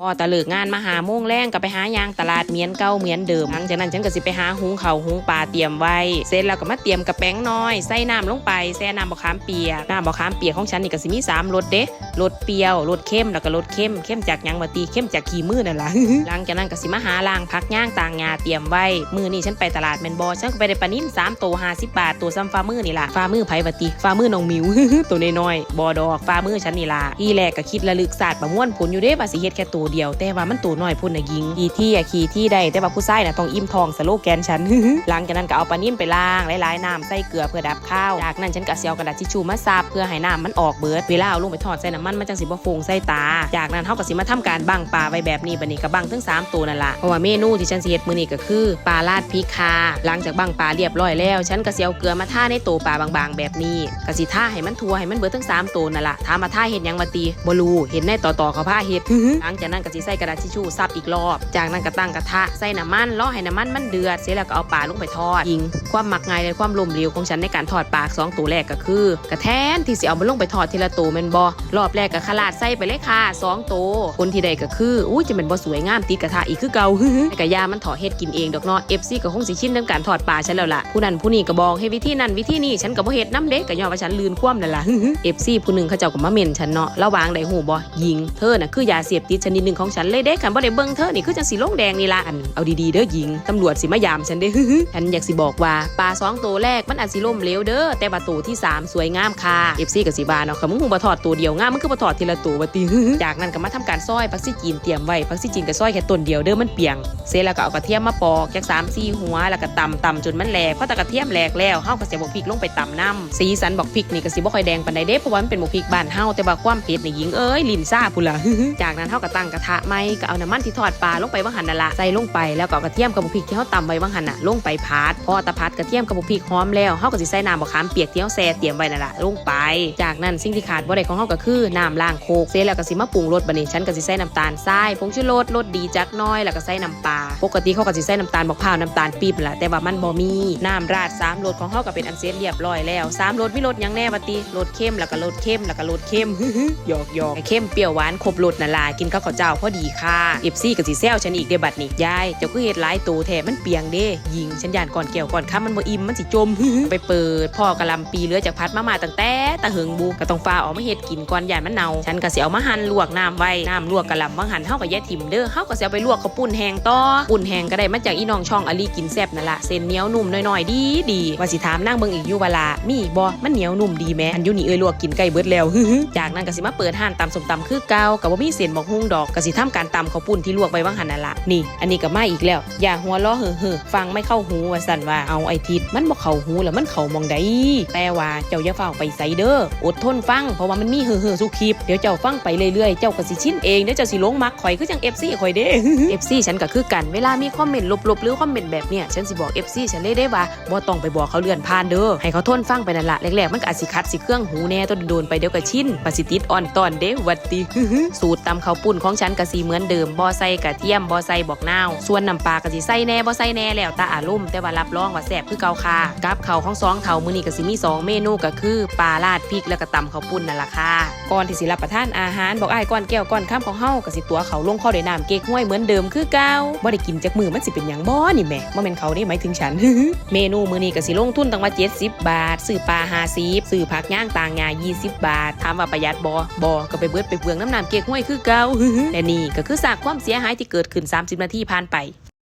พอตะเลิกงานมาหาโมงแรงก็ไปหายางตลาดเมียนเก่าเมียนเดิมหลังจากนั้นฉันก็สิไปหาหุงเขาหุงปลาเตรียมไว้ เสร็จแล้วก็มาเตรียมกระแป้งน้อยใส่น้ำลงไปแช่น้ำบะขามเปียกน้ำบะขามเปียกของฉันนี่ก็สิมีสามรสเด้รสเปรี้ยวรสเข้มแล้วก็รสเข้มเข้มจากยังมาตีเข้มจากขี้มือนั่นล่ะหลังจากนั้นก็สิมาหาล้างพักย่างต่างงาเตรียมไว้มือนี่ฉันไปตลาดแมนบอฉันก็ไปได้ปลานิ่นสามตัวห้าสิบบาทตัวซ้ำฟ้ามือนี่ล่ะฟ้ามือไผวะติฟ้ามือน้องมิวตัวน้อยๆบอดอกฟ้ามือฉันนี่ล่ะที่แรกก็คิดระลึกศาสตร์ประมวลผลอยู่เด้ว่าสิเฮ็ดแค่ตัวเดียว แต่ว่ามันตัวน้อยพุ่นน่ะยิงขี่ที่อะขี่ที่ได้แต่ว่าผู้ชายน่ะต้องอิ่มท้องสโลแกนฉัน หลังจากนั้นก็เอาปลานิ่นไปล้างหลายๆน้ำใส่เกลือเพื่อดับข้าวจากนั้นฉันก็เสียวกระดาษทิชชู่มาซาบเพื่อให้น้ำมันออกเบิดเวลาเอาลงไปทอดใส่น้ำมันมันจังสิบ่ฟงใส่ตา จากนั้นเฮาก็สิมาทำการบังปลาไว้แบบนี้บัดนี้ก็บังทั้งสามตัวนั่นล่ะเพราะว่าเมนูที่ฉันสิเฮ็ดมื้อนี้ก็คือปลาราดพริกคาหลังจากบังปลาเรียบร้อยแล้ว ฉันก็สิเอาเกลือมาท่าในตัวปลาบางๆ แบบนี้ก็สิท่าให้มันทัวให้มันเบิดทั้งสามตัวนั่นล่ะถามาท่าเฮ็ดหยังมาตีบ่รู้เห็นในต่อๆเขาพาเฮ็ดหลังจากนั้นก็สิใส่กระดาษทิชชู่ซับอีกรอบ จากนั้นก็ตั้งกระทะใส่น้ำมันรอให้น้ำมันมันเดือด เสร็จแล้วก็เอาปลาลงไปทอดยิง ความมักง่ายและความล้มเหลวของฉันในการทอดปลาสองตัวแรกก็คือกระแทนที่สิเอามันลงไปทอดทีละตัวแม่นบ่รอบแรกก็ขลาดใส่ไปเลยค่ะสองตัวคนที่ใดก็คืออุ้ยจะเป็นบ่สวยงามติดกระทะอีกคือเก่าแต่ก็ยามันถอดเฮ็ดกินเองดอกเนาะ FC ก็คงสิชินเรื่องการทอดปลาฉันแล้วล่ะผู้นั้นผู้นี้ก็บอกให้วิธีนั้นวิธีนี้ฉันก็บ่เฮ็ดน้ำเด็กก็ย้อนว่าฉันลืนคว่ำนั่นล่ะ FC ผู้หนึงเขาเจ้าก็มาเม่นฉันเนาะระวางได้หูบ่ยิง เธอน่ะคือยาเสพติดชนิดหนึ่งของฉันเลยเด้คันบ่ได้เบิ่งเธอนี่คือจังสีลงแดงนี่ล่ะอันเอาดีๆเด้อยิงตำรวจสิมายามฉันเด้ฮึฉันอยากสิบอกว่าปลาสองตัวแรกมันอาจสิล่มเหลวเด้อแต่ว่าตัวที่สามสวยงามค่ะ FC ก็สิบาเนาะค่ะมึงหูบ่ถอดตัวเดียวงามมึงคือบ่ถอดทีละตัวว่าติจากนั้นก็มาทำการซอยผักซี่จีนเตรียมไว้ผักซี่จีนก็ซอยแค่ต้นเดียวเด้อมันเปียงเสร็จแล้วก็เอากระเทียมมาปอกจาก3 4หัวแล้วก็ตำตำจนมันแหลกพอตะกระเทียมแหลกแล้วเฮาก็สิบอกพริกลงไปตำน้ำสีสันบอกพริกนี่ก็สิบ่ค่อยแดงปานใดเด้เพราะว่ามันเป็นบอกพริกบ้านเฮาแต่ว่าความเผ็ดนี่หญิงเอ้ยลิ้นซ่าพุ่นล่ะจากนั้นเฮาก็ตั้งกระทะไหมก็เอาน้ำมันที่ทอดปลาลงไปว่างหันนั่นละใส่ลงไปแล้วก็กระเทียมกับบุกพริกที่เฮาตำไว้ว่างหันน่ะลงไปพัดพอตะพัดกระเทียมกับบุกพริกหอมแล้วเฮาก็สิใส่น้ำมะขามเปียกที่เฮาแช่เตรียมไว้นั่นละลงไป จากนั้นสิ่งที่ขาดบ่ได้ของเฮาก็คือน้ำล้างโคกเสร็จแล้วก็สิมาปรุงรสบัดนี้ฉันก็สิใส่น้ำตาลทรายผงชูรสรสดีจักน้อยแล้วก็ใส่น้ำปลาปกติเขาก็สิใส่น้ำตาลมะพร้าวน้ำตาลปี๊บแหละแต่ว่ามันบ่มีน้ำราดสามรสของเฮาก็เป็นอันเสร็จเรียบร้อยแล้วสามรสมีรสยังแน่บัดนี้รสเค็มแล้วก็รสเค็มแล้วก็รสเค็มหยอกหยอกเข้มเปรี้ยวหวานครบรสน่ะล่ะกินข้าวข้าวเจ้าพอดีค่ะเอฟซีกับสีแซวฉันอีกเดบัดนี้ยายเจ้าคือเฮ็ดหลายตัวแท้มันเปียงเด้ยิงฉันยานก่อนแก้วก่อนค้ามันบ่อิ่มมันสิจมไปเปิดพ่อกะลำปีเหลือจากพัดมามาตั้งแต่ตะเหิงบูก็ต้องฟ้าออกมาเฮ็ดกินก่อนยานมันเน่าฉันก็สิเอามาหั่นลวกน้ำไว้น้ำลวกกะลำว่างหั่นเฮาก็แย่ถิ่มเด้อเฮาก็สิเอาไปลวกข้าวปุ้นแห้งต่อปุ้นแห้งก็ได้มาจากอีน้องช่องอลีกินแซ่บนั่นละเส้นเหนียวนุ่มน้อยๆดีดีว่าสิถามนางเบิ่งอีกอยู่ว่ามีบ่มันเหนียวนุ่มดีแม้อันอยู่นี่เอ้ยลวกกินไก่เบิดแล้วจากนั้นก็สิมาเปิดห้านตำส้มตำคือเก่ากับว่ามีเส้นบอกฮุ้งดอกก็สิทำการตำข้าวปุ้นที่ลวกไว้ว่างหันนั่นละนี่ อันนี้ก็มาอีกแล้ว อย่าหัวล้อเห่อเห่อฟังไม่เข้าหูว่าสั่นว่าเอาไอทิดมันบอกเข้าหูแล้วมันเข้ามองใดแต่ว่าเจ้าอย่าเฝ้าไปใส่เด้ออดทนฟังเพราะว่ามันมีเห่อเห่อสุคลิปเดี๋ยวเจ้าฟังไปเรื่อยๆเจ้าก็สิชินเองเดี๋ยวเจ้าสิลงมักข่อยคือจัง FC ข่อยเด้ FC ฉันก็คือกันเวลามีคอมเมนต์ลบๆหรือคอมเมนต์แบบเนี้ยฉันสิบอก FC ฉันเลยได้ว่าบ่ต้องไปบอกเขาเลื่อนผ่านเด้อให้เขาทนฟังไปนั่นละแรกๆมันก็อาจสิคัดสิเครื่องหูแน่ต้นโดนไปเดี๋ยวก็ชินปสิติดอ่อนตอนเด้วัดติสูตรตำข้าวปุ้นของฉันก็สีเหมือนเดิมบ่ใส่กระเทียมบ่ใส่บอกนาวส่วนน้ำปลาก็สิใส่แน่บ่ใส่แน่แล้วต่อารมณ์แต่ว่ารับรองว่าแซ่บคือเก่าค่ะกับเขาของสองเท่ามื้อนี้ก็สิมีสองเมนูก็คือปลาราดพริกแล้วก็ตำข้าวปุ้นนั่นล่ะค่ะก่อนที่สิรับประทานอาหารบอกอ้ายก้อนแก้วก้อนข้ามของเฮาก็สิตัวเขาลงข้าได้วยน้ำเก๊กห้วยเหมือนเดิมคือเก่าบ่ได้กินจากมือมันสิเป็นหยังบ่นี่แม่บ่แม่นเขานี่หมายถึงฉัน เมนูมื้อนี้ก็สิลงทุนตั้งว่า70 บาทซื้อปลา50ซื้อผักย่างต่างงา20 บาทถามว่าประหยัดบ่บ่ก็ไปเบิดไปเปลืองน้ำน้ำเก๊กห้วยคือเก่าและนี่ก็คือสากความเสียหายที่เกิดขึ้น 30 นาทีผ่านไป